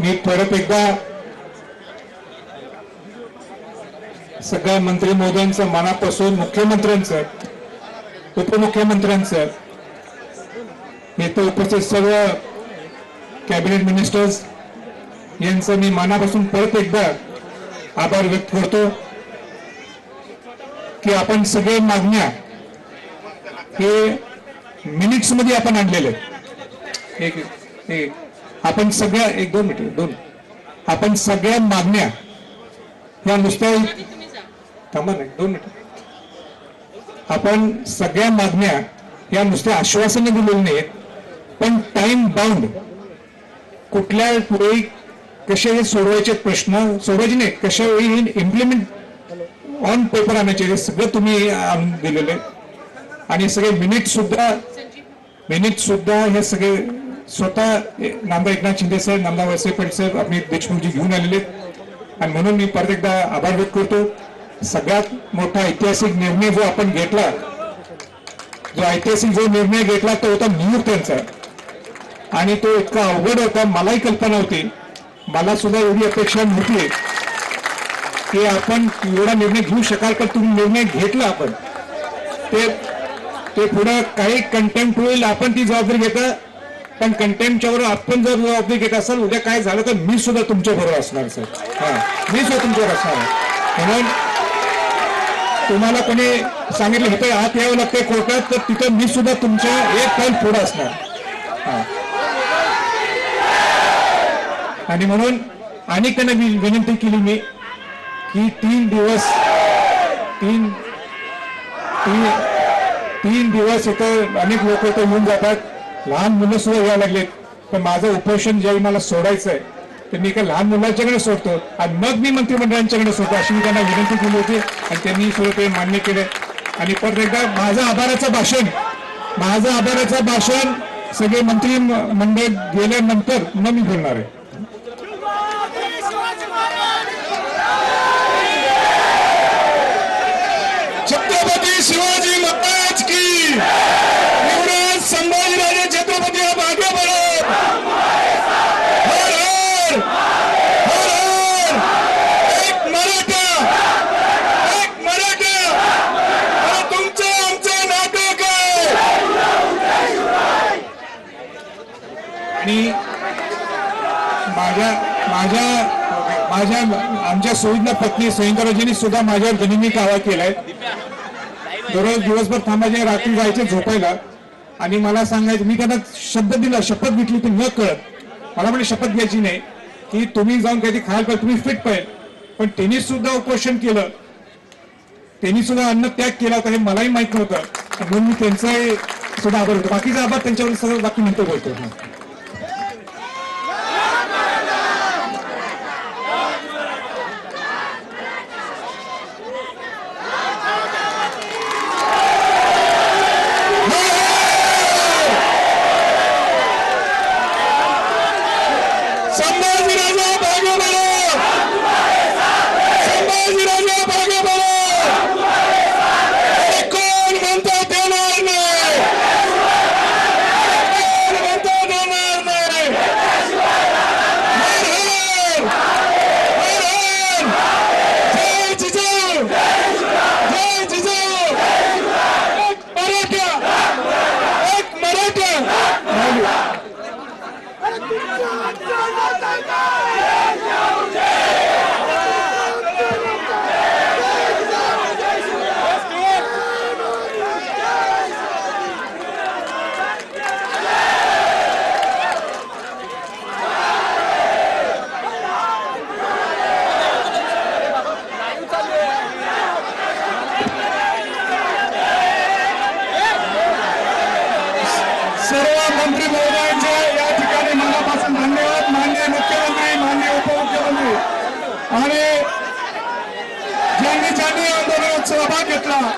मी परत एकदा सगळ्या मंत्री महोदयांचं मनापासून मुख्यमंत्र्यांचं उपमुख्यमंत्र्यांचं इथं उपस्थित सर्व कॅबिनेट मिनिस्टर्स यांचं मी मनापासून परत एकदा आभार व्यक्त करतो की आपण सगळे मागण्या हे मिनिट्समध्ये आपण आणलेले. एक एक. आपण सगळ्या एक दोन मिनिट दोन. आपण सगळ्या मागण्या या नुसत्या थांबा नाही दोन मिनिट. आपण सगळ्या मागण्या या नुसत्या आश्वासने दिलेल्या नाहीत पण टाइम बाउंड कुठल्या वेळी कसे हे सोडवायचे प्रश्न सोडवायचे नाही कशा वेळी इम्प्लिमेंट ऑन पेपर आणायचे हे सगळं तुम्ही आणून आहे. आणि सगळे मिनिट सुद्धा मिनिट सुद्धा हे सगळे स्वतः नामदार एकनाथ शिंदे साहेब नामदार पाटील साहेब आपले देशमुखजी घेऊन आलेले. आणि म्हणून मी परत एकदा आभार व्यक्त करतो. सगळ्यात मोठा ऐतिहासिक निर्णय जो आपण घेतला जो ऐतिहासिक जो निर्णय घेतला तो होता नियुक्त्यांचा आणि तो इतका अवघड होता मलाही कल्पना होती. मला सुद्धा एवढी अपेक्षा नव्हती की आपण एवढा निर्णय घेऊ शकाल पण तुम्ही निर्णय घेतला आपण. ते ते पुढे काही कंटेम्प्ट होईल आपण ती जबाबदारी घेता पण कंटेम्पच्या बरोबर आपण जर जबाबदारी घेत असाल उद्या काय झालं तर मी सुद्धा तुमच्या बरोबर असणार सर हा मी सुद्धा तुमच्यावर असणार म्हणून तुम्हाला कोणी सांगितलं इथे आत यावं लागतंय कोर्टात तर तिथं मी सुद्धा तुमच्या एक पाऊल पुढे असणार. हा. आणि म्हणून आणि मी विनंती केली मी की तीन दिवस तीन तीन तीन दिवस इथं अनेक लोक इथं येऊन जातात. लहान मुलं सुद्धा यायला लागलेत. पण माझं उपोषण ज्यावेळी मला सोडायचं आहे तर मी एका लहान मुलांच्याकडे सोडतो आणि मग मी मंत्रिमंडळांच्याकडे सोडतो अशी मी त्यांना विनंती केली होती आणि त्यांनी सुद्धा ते मान्य केलं. आणि परत एकदा माझं आभाराचं भाषण माझं आभाराचं भाषण सगळे मंत्री मंडळ गेल्यानंतर मग मी बोलणार आहे. आणि माझ्या माझ्या माझ्या आमच्या सुविधा पत्नी सयंकराजींनी सुद्धा माझ्यावर गनिमी कावा केलाय. दररोज दिवसभर थांबायचे रात्री जायचे झोपायला. आणि मला सांगायचं मी त्यांना शब्द दिला शपथ घेतली ती न कळत. मला म्हणजे शपथ घ्यायची नाही. की तुम्ही जाऊन काहीतरी खायला पाहिजे तुम्ही फिट पाहिजे. पण त्यांनी सुद्धा उपोषण केलं. त्यांनी सुद्धा अन्न त्याग केला होता हे मलाही माहीत नव्हतं. म्हणून मी त्यांचाही सुद्धा आभार होतो बाकीचा आभार त्यांच्यावर सगळं बाकी नंतर बोलतो. President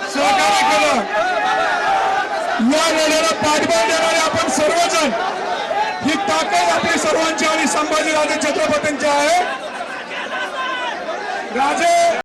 सहकार्य केलं. या लढ्याला पाठबळ देणारे आपण सर्वजण. ही ताकद आपली सर्वांची आणि संभाजीराजे छत्रपतींची आहे. राजे!